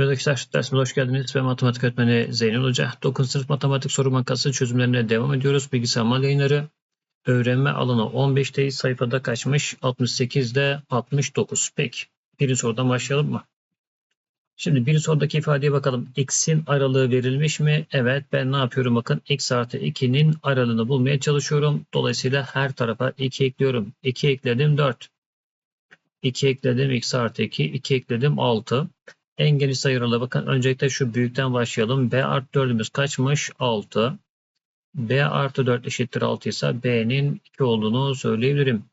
Evet arkadaşlar dersimize hoş geldiniz. Ben matematik öğretmeni Zeynel Hoca. 9. sınıf matematik soru bankası çözümlerine devam ediyoruz. Bilgisayar mal yayınları. Öğrenme alanı 15'teyiz. Sayfada kaçmış? 68'de 69. Peki. Birinci sorudan başlayalım mı? Şimdi birinci sorudaki ifadeye bakalım. X'in aralığı verilmiş mi? Evet. Ben ne yapıyorum? Bakın x artı 2'nin aralığını bulmaya çalışıyorum. Dolayısıyla her tarafa 2 ekliyorum. 2 ekledim 4. 2 ekledim x artı 2. 2 ekledim 6. En geniş sayı aralığı bakın öncelikle şu büyükten başlayalım. B artı 4'ümüz kaçmış? 6. B artı 4 eşittir 6 ise B'nin 2 olduğunu söyleyebilirim.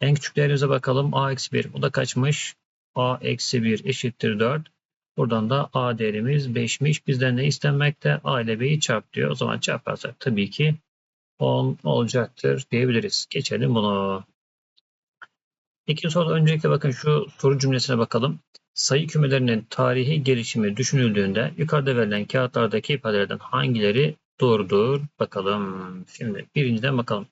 En küçük değerimize bakalım. A eksi 1. Bu da kaçmış? A eksi 1 eşittir 4. Buradan da A değerimiz 5'miş. Bizden ne istenmekte? A ile B'yi çarp diyor. O zaman çarparsak tabii ki 10 olacaktır diyebiliriz. Geçelim bunu. İkinci soruda öncelikle bakın şu soru cümlesine bakalım. Sayı kümelerinin tarihi gelişimi düşünüldüğünde yukarıda verilen kağıtlardaki ifadelerden hangileri doğrudur? Bakalım. Şimdi birinciden bakalım.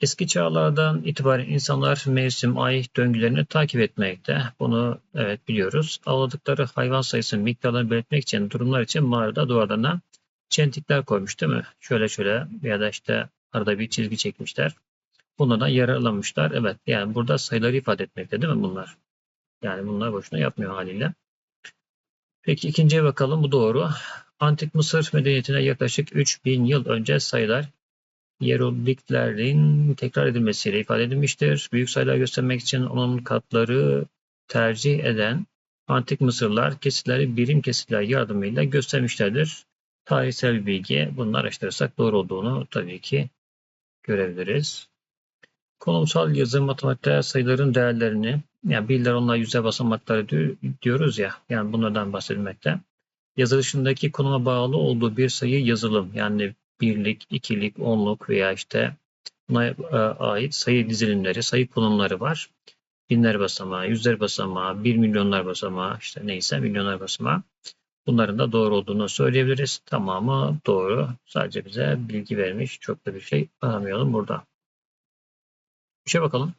Eski çağlardan itibaren insanlar mevsim, ay döngülerini takip etmekte. Bunu evet biliyoruz. Avladıkları hayvan sayısının miktarlarını belirtmek için durumlar için mağarada duvarlarına çentikler koymuş değil mi? Şöyle şöyle ya da işte arada bir çizgi çekmişler. Bunlardan yararlanmışlar. Evet yani burada sayıları ifade etmekte değil mi bunlar? Yani bunlar boşuna yapmıyor haliyle. Peki ikinciye bakalım. Bu doğru. Antik Mısır medeniyetine yaklaşık 3000 yıl önce sayılar hierogliflerin tekrar edilmesiyle ifade edilmiştir. Büyük sayılar göstermek için onun katları tercih eden Antik Mısırlar kesitleri birim kesitler yardımıyla göstermişlerdir. Tarihsel bilgi bunları araştırırsak doğru olduğunu tabii ki görebiliriz. Konumsal yazı matematikte sayıların değerlerini yani birler onlar yüzey basamakları diyoruz ya yani bunlardan bahsedilmekte. Yazılışındaki konuma bağlı olduğu bir sayı yazılım yani birlik, ikilik, onluk veya işte buna e, ait sayı dizilimleri, sayı konumları var. Binler basamağı, yüzler basamağı, bir milyonlar basamağı, işte neyse milyonlar basamağı. Bunların da doğru olduğunu söyleyebiliriz. Tamamı doğru. Sadece bize bilgi vermiş. Çok da bir şey aramayalım burada. Bir şey bakalım.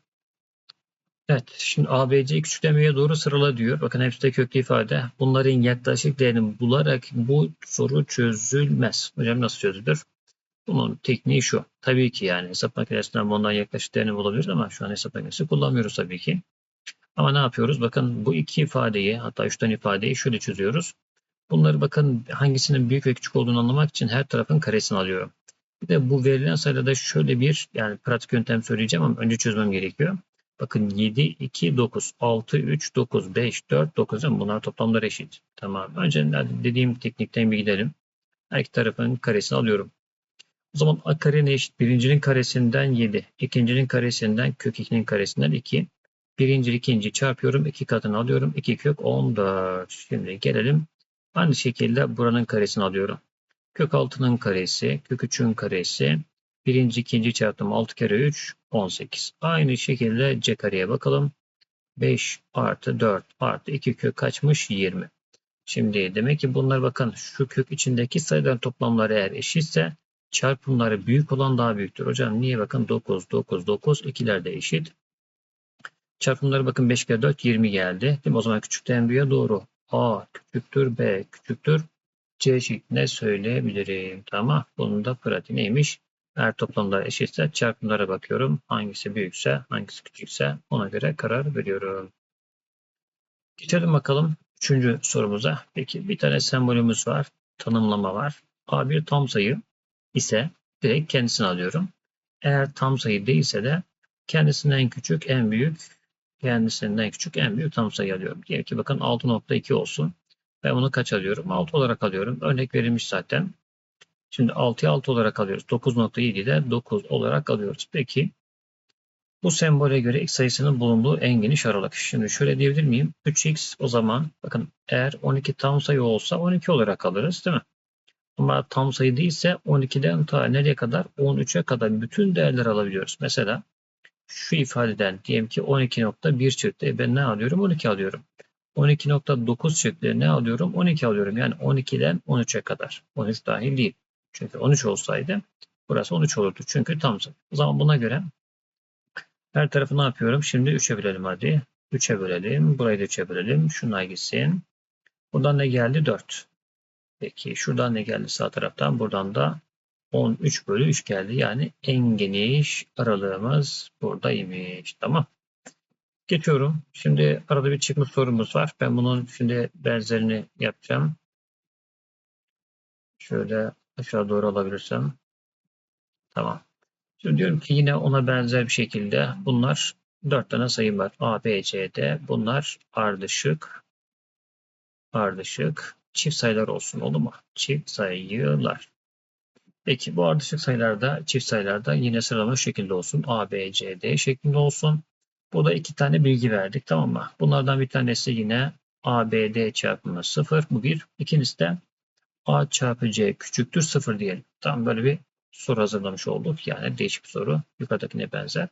Evet, şimdi ABC küçüklemeye doğru sırala diyor. Bakın hepsi de köklü ifade. Bunların yaklaşık değerini bularak bu soru çözülmez. Hocam nasıl çözülür? Bunun tekniği şu. Tabii ki yani hesap makinesinden bundan yaklaşık değerini bulabiliriz ama şu an hesap makinesi kullanmıyoruz tabii ki. Ama ne yapıyoruz? Bakın bu iki ifadeyi hatta üç tane ifadeyi şöyle çözüyoruz. Bunları bakın hangisinin büyük ve küçük olduğunu anlamak için her tarafın karesini alıyorum. De bu verilen sayıda şöyle bir yani pratik yöntem söyleyeceğim ama önce çözmem gerekiyor. Bakın 7, 2, 9, 6, 3, 9, 5, 4, 9 değil mi? Bunlar toplamları eşit. Tamam. Önce dediğim teknikten bir gidelim. Her iki tarafın karesini alıyorum. O zaman a kare ne eşit? Birincinin karesinden 7. ikincinin karesinden kök 2'nin karesinden 2. Birinci ikinci çarpıyorum. 2 katını alıyorum. 2 kök 14. Şimdi gelelim. Aynı şekilde buranın karesini alıyorum. Kök 6'nın karesi, kök 3'ün karesi, birinci ikinci çarptım 6 kere 3 18. Aynı şekilde c kareye bakalım. 5 artı 4 artı 2 kök kaçmış 20. Şimdi demek ki bunlar bakın şu kök içindeki sayıların toplamları eğer eşitse çarpımları büyük olan daha büyüktür. Hocam niye bakın 9 9 9 ikiler de eşit. Çarpımları bakın 5 kere 4 20 geldi. Değil mi? O zaman küçükten büyüğe doğru. A küçüktür B küçüktür C şeklinde söyleyebilirim. Tamam. Bunun da pratiği neymiş? Eğer toplamlar eşitse çarpımlara bakıyorum. Hangisi büyükse, hangisi küçükse ona göre karar veriyorum. Geçelim bakalım üçüncü sorumuza. Peki bir tane sembolümüz var. Tanımlama var. A bir tam sayı ise direkt kendisini alıyorum. Eğer tam sayı değilse de kendisinden küçük en büyük kendisinden küçük en büyük tam sayı alıyorum. Diyelim ki bakın 6.2 olsun. Ben bunu kaç alıyorum? 6 olarak alıyorum. Örnek verilmiş zaten. Şimdi 6'ya 6 olarak alıyoruz. 9.7'yi de 9 olarak alıyoruz. Peki bu sembole göre x sayısının bulunduğu en geniş aralık. Şimdi şöyle diyebilir miyim? 3x o zaman bakın eğer 12 tam sayı olsa 12 olarak alırız değil mi? Ama tam sayı değilse 12'den ta nereye kadar? 13'e kadar bütün değerler alabiliyoruz. Mesela şu ifadeden diyelim ki 12.1 çıktı. Ben ne alıyorum? 12 alıyorum. 12.9 çıktı. Ne alıyorum? 12 alıyorum. Yani 12'den 13'e kadar. 13 dahil değil. Çünkü 13 olsaydı burası 13 olurdu. Çünkü tam sayı. O zaman buna göre her tarafı ne yapıyorum? Şimdi 3'e bölelim hadi. 3'e bölelim. Burayı da 3'e bölelim. Şunlar gitsin. Buradan ne geldi? 4. Peki şuradan ne geldi sağ taraftan? Buradan da 13 bölü 3 geldi. Yani en geniş aralığımız buradaymış. Tamam. Geçiyorum. Şimdi arada bir çıkmış sorumuz var. Ben bunun şimdi benzerini yapacağım. Şöyle aşağı doğru alabilirsem. Tamam. Şimdi diyorum ki yine ona benzer bir şekilde bunlar 4 tane sayım var. A, B, C, D. Bunlar ardışık. Ardışık. Çift sayılar olsun olur mu? Çift sayılar. Peki bu ardışık sayılarda, çift sayılarda yine sıralama şekilde olsun. A, B, C, D şeklinde olsun. Burada iki tane bilgi verdik tamam mı? Bunlardan bir tanesi yine A, B, D çarpımı 0. Bu bir. İkincisi de A çarpı C küçüktür 0 diyelim. Tam böyle bir soru hazırlamış olduk. Yani değişik bir soru. Yukarıdakine benzer.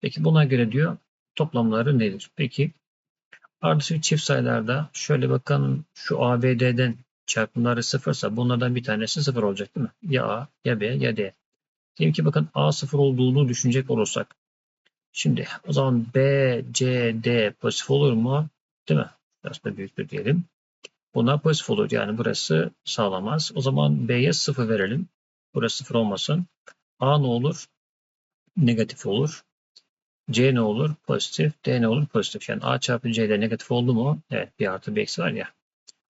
Peki buna göre diyor toplamları nedir? Peki ardışık çift sayılarda şöyle bakalım şu ABD'den çarpımları sıfırsa bunlardan bir tanesi sıfır olacak değil mi? Ya A ya B ya D. Diyelim ki bakın A sıfır olduğunu düşünecek olursak. Şimdi o zaman B, C, D pozitif olur mu? Değil mi? Biraz da büyüktür diyelim. Buna pozitif olur. Yani burası sağlamaz. O zaman B'ye sıfır verelim. Burası sıfır olmasın. A ne olur? Negatif olur. C ne olur? Pozitif. D ne olur? Pozitif. Yani A çarpı C'de negatif oldu mu? Evet bir artı bir eksi var ya.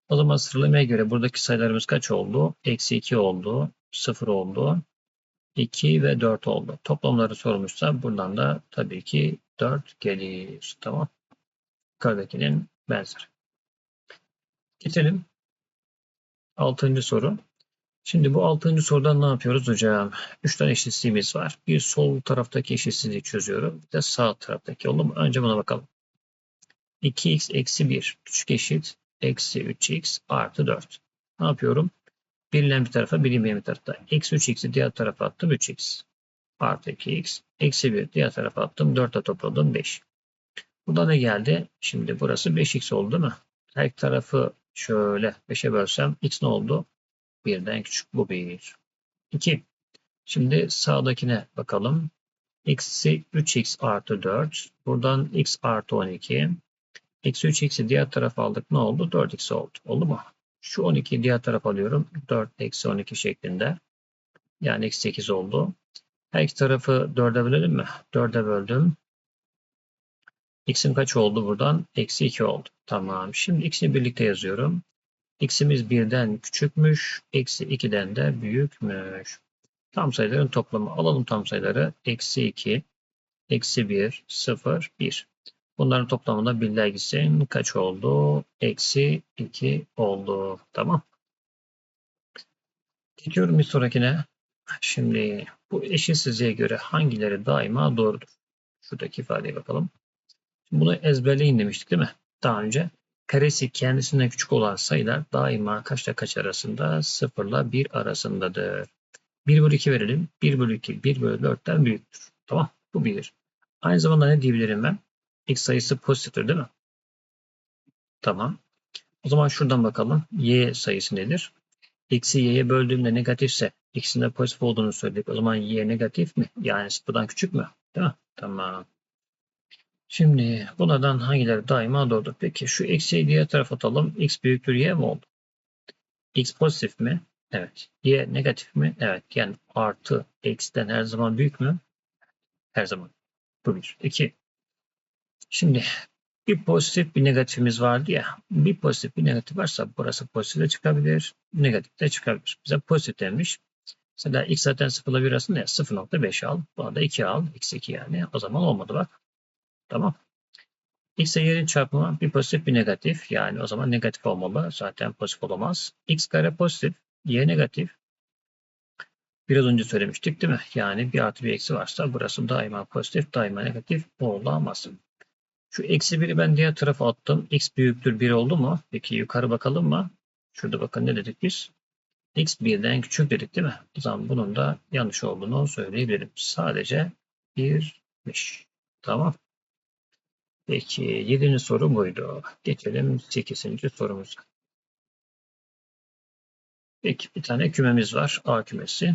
O zaman sıralamaya göre buradaki sayılarımız kaç oldu? Eksi 2 oldu. 0 oldu. 2 ve 4 oldu. Toplamları sormuşsa buradan da tabii ki 4 gelir. Tamam. Yukarıdakinin benzer. Geçelim. Altıncı soru. Şimdi bu altıncı sorudan ne yapıyoruz hocam? Üç tane eşitsizliğimiz var. Bir sol taraftaki eşitsizliği çözüyorum. Bir de sağ taraftaki. Oldu mu? Önce buna bakalım. 2x eksi 1 küçük eşit eksi 3x artı 4. Ne yapıyorum? Birilen bir tarafa bilinmeyen bir tarafta. Eksi 3x'i diğer tarafa attım 3x. Artı 2x. Eksi 1 diğer tarafa attım 4'e topladım 5. Burada ne geldi? Şimdi burası 5x oldu değil mi? Her tarafı şöyle 5'e bölsem x ne oldu? Birden küçük bu 1. 2. Şimdi sağdakine bakalım. Eksi 3x artı 4. Buradan x artı 12. Eksi 3x'i diğer tarafa aldık. Ne oldu? 4x oldu. Oldu mu? Şu 12'yi diğer tarafa alıyorum. 4 eksi 12 şeklinde. Yani eksi 8 oldu. Her iki tarafı 4'e bölelim mi? 4'e böldüm. X'in kaç oldu buradan? Eksi 2 oldu. Tamam. Şimdi x'ini birlikte yazıyorum. X'imiz 1'den küçükmüş. Eksi 2'den de büyükmüş. Tam sayıların toplamı. Alalım tam sayıları. Eksi 2, eksi 1, 0, 1. Bunların toplamında gitsin. Kaç oldu? Eksi 2 oldu. Tamam. Geçiyorum bir sonrakine. Şimdi bu eşitsizliğe göre hangileri daima doğrudur? Şuradaki ifadeye bakalım. Şimdi bunu ezberleyin demiştik değil mi? Daha önce karesi kendisinden küçük olan sayılar daima kaçla kaç arasında? 0 ile 1 arasındadır. 1 bölü 2 verelim. 1 bölü 2 1 bölü 4'ten büyüktür. Tamam. Bu 1. Aynı zamanda ne diyebilirim ben? X sayısı pozitiftir değil mi? Tamam. O zaman şuradan bakalım. Y sayısı nedir? X'i Y'ye böldüğümde negatifse X'in de pozitif olduğunu söyledik. O zaman Y negatif mi? Yani sıfırdan küçük mü? Değil mi? Tamam. Şimdi bunlardan hangileri daima doğrudur? Peki şu eksiyi diğer tarafa atalım. X büyüktür Y mi oldu? X pozitif mi? Evet. Y negatif mi? Evet. Yani artı eksiden her zaman büyük mü? Her zaman. Bu bir. İki. Şimdi bir pozitif bir negatifimiz vardı ya. Bir pozitif bir negatif varsa burası pozitif de çıkabilir. Negatif de çıkabilir. Bize pozitif demiş. Mesela x zaten 0 ile 1 arasında ya 0.5 al. Buna da 2 al. x 2 yani. O zaman olmadı bak. Tamam. X ile y'nin çarpımı bir pozitif bir negatif. Yani o zaman negatif olmalı. Zaten pozitif olamaz. X kare pozitif. Y negatif. Biraz önce söylemiştik değil mi? Yani bir artı bir eksi varsa burası daima pozitif, daima negatif olamaz. Şu eksi 1'i ben diğer tarafa attım. X büyüktür 1 oldu mu? Peki yukarı bakalım mı? Şurada bakın ne dedik biz? X 1'den küçük dedik değil mi? O zaman bunun da yanlış olduğunu söyleyebilirim. Sadece 1'miş. Tamam. Peki 7. soru buydu. Geçelim 8. sorumuza. Peki bir tane kümemiz var. A kümesi.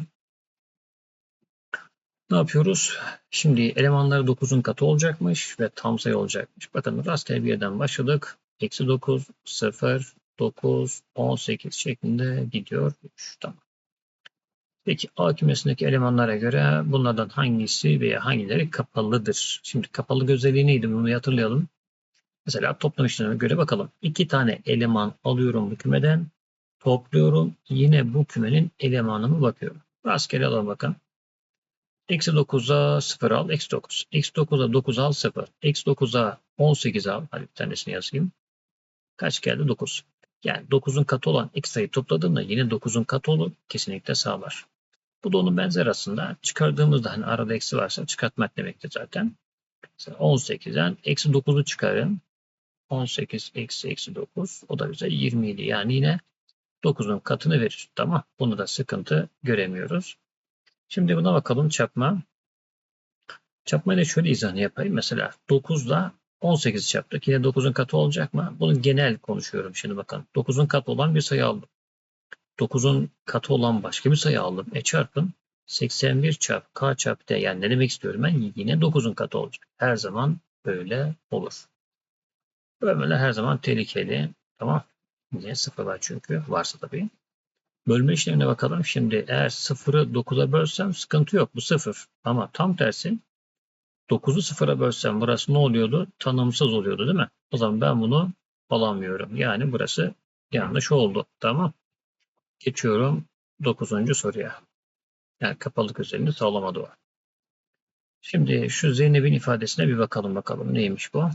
Ne yapıyoruz? Şimdi elemanları 9'un katı olacakmış ve tam sayı olacakmış. Bakın rastgele bir yerden başladık. Eksi 9, 0, 9, 18 şeklinde gidiyor. Tamam. Peki A kümesindeki elemanlara göre bunlardan hangisi veya hangileri kapalıdır? Şimdi kapalı özelliği neydi bunu hatırlayalım. Mesela toplam işlemine göre bakalım. İki tane eleman alıyorum bu kümeden. Topluyorum. Yine bu kümenin elemanını bakıyorum. Rastgele alalım bakın. Eksi 9'a 0 al. Eksi 9. Eksi 9'a 9 al 0. Eksi 9'a 18 al. Hadi bir tanesini yazayım. Kaç geldi? 9. Yani 9'un katı olan x sayı topladığımda yine 9'un katı olur. Kesinlikle sağlar. Bu da onun benzer aslında. Çıkardığımızda hani arada eksi varsa çıkartmak demektir zaten. Mesela 18'den eksi 9'u çıkarın. 18 eksi eksi 9 o da bize 27 yani yine 9'un katını verir. Tamam. Bunu da sıkıntı göremiyoruz. Şimdi buna bakalım çarpma. Çarpma ile şöyle izahını yapayım. Mesela 9 ile 18 çarptık. Yine 9'un katı olacak mı? Bunu genel konuşuyorum şimdi bakın. 9'un katı olan bir sayı aldım. 9'un katı olan başka bir sayı aldım. E çarpın. 81 çarpı k çarpı t yani ne demek istiyorum ben? Yine 9'un katı olacak. Her zaman böyle olur. Bölmeler her zaman tehlikeli. Tamam. Niye? Sıfır var çünkü. Varsa tabii. Bölme işlemine bakalım. Şimdi eğer 0'ı 9'a bölsem sıkıntı yok. Bu 0. Ama tam tersi 9'u 0'a bölsem burası ne oluyordu? Tanımsız oluyordu değil mi? O zaman ben bunu alamıyorum. Yani burası yanlış oldu. Tamam. Geçiyorum 9. soruya. Yani kapalı özelliğini sağlamadı o. Şimdi şu Zeynep'in ifadesine bir bakalım bakalım neymiş bu.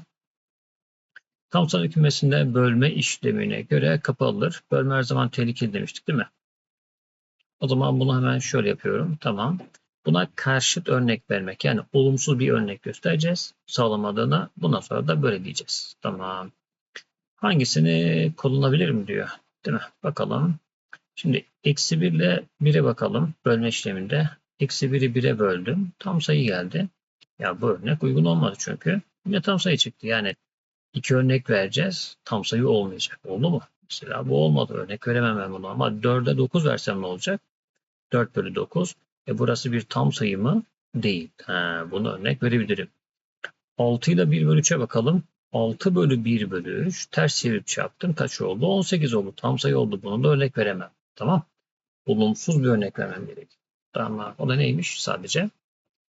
Tam sayı kümesinde bölme işlemine göre kapalıdır. Bölme her zaman tehlikeli demiştik değil mi? O zaman bunu hemen şöyle yapıyorum. Tamam. Buna karşıt örnek vermek. Yani olumsuz bir örnek göstereceğiz. Sağlamadığına bundan sonra da böyle diyeceğiz. Tamam. Hangisini kullanabilir mi diyor. Değil mi? Bakalım. Şimdi eksi 1 ile 1'e bakalım. Bölme işleminde. Eksi 1'i 1'e böldüm. Tam sayı geldi. Ya bu örnek uygun olmadı çünkü. Yine tam sayı çıktı. Yani iki örnek vereceğiz. Tam sayı olmayacak. Oldu mu? Mesela bu olmadı. Örnek veremem ben bunu. Ama 4'e 9 versem ne olacak? 4 bölü 9. E burası bir tam sayı mı? Değil. Ha, bunu örnek verebilirim. 6 ile 1 bölü 3'e bakalım. 6 bölü 1 bölü 3 ters çevirip çarptım. Kaç oldu? 18 oldu. Tam sayı oldu. Bunu da örnek veremem. Tamam. Olumsuz bir örnek vermem gerek. Tamam. O da neymiş? Sadece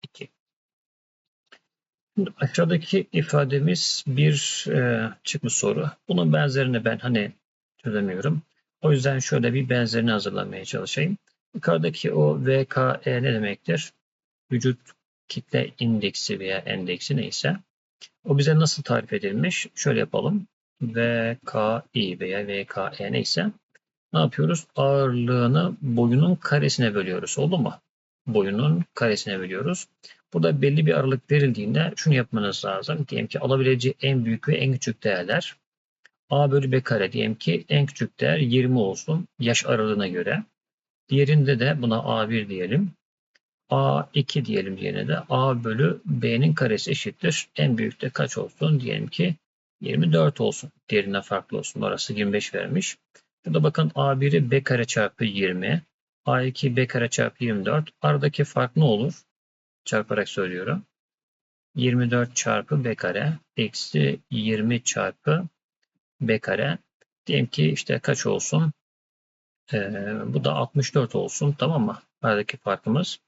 2. Şimdi aşağıdaki ifademiz bir e, çıkmış soru. Bunun benzerini ben hani çözemiyorum. O yüzden şöyle bir benzerini hazırlamaya çalışayım. Yukarıdaki o VKE ne demektir? Vücut kitle indeksi veya endeksi neyse. O bize nasıl tarif edilmiş? Şöyle yapalım. VKI veya VKE neyse. Ne yapıyoruz? Ağırlığını boyunun karesine bölüyoruz. Oldu mu? Boyunun karesine bölüyoruz. Burada belli bir aralık verildiğinde şunu yapmanız lazım. Diyelim ki alabileceği en büyük ve en küçük değerler. A bölü B kare diyelim ki en küçük değer 20 olsun yaş aralığına göre. Diğerinde de buna A1 diyelim. A2 diyelim diğerine de A bölü B'nin karesi eşittir. En büyük de kaç olsun? Diyelim ki 24 olsun. Diğerinden farklı olsun. Orası 25 vermiş. Burada bakın A1'i B kare çarpı 20. A2 B kare çarpı 24. Aradaki fark ne olur? Çarparak söylüyorum. 24 çarpı B kare eksi 20 çarpı B kare. Diyelim ki işte kaç olsun? Ee, bu da 64 olsun tamam mı? Aradaki farkımız.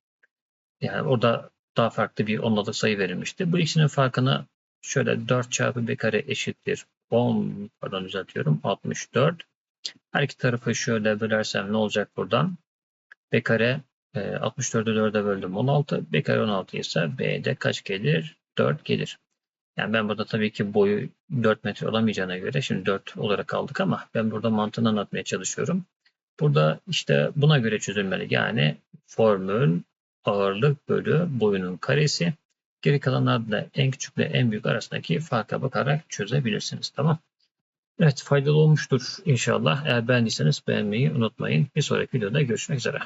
Yani orada daha farklı bir onlalık sayı verilmişti. Bu ikisinin farkını şöyle 4 çarpı b kare eşittir 10 pardon düzeltiyorum 64. Her iki tarafı şöyle bölersem ne olacak buradan? b kare 64'ü 4'e böldüm 16. b kare 16 ise b'de kaç gelir? 4 gelir. Yani ben burada tabii ki boyu 4 metre olamayacağına göre şimdi 4 olarak aldık ama ben burada mantığını anlatmaya çalışıyorum. Burada işte buna göre çözülmeli. Yani formül ağırlık bölü boyunun karesi. Geri kalanlarda da en küçükle en büyük arasındaki farka bakarak çözebilirsiniz. Tamam. Evet faydalı olmuştur inşallah. Eğer beğendiyseniz beğenmeyi unutmayın. Bir sonraki videoda görüşmek üzere.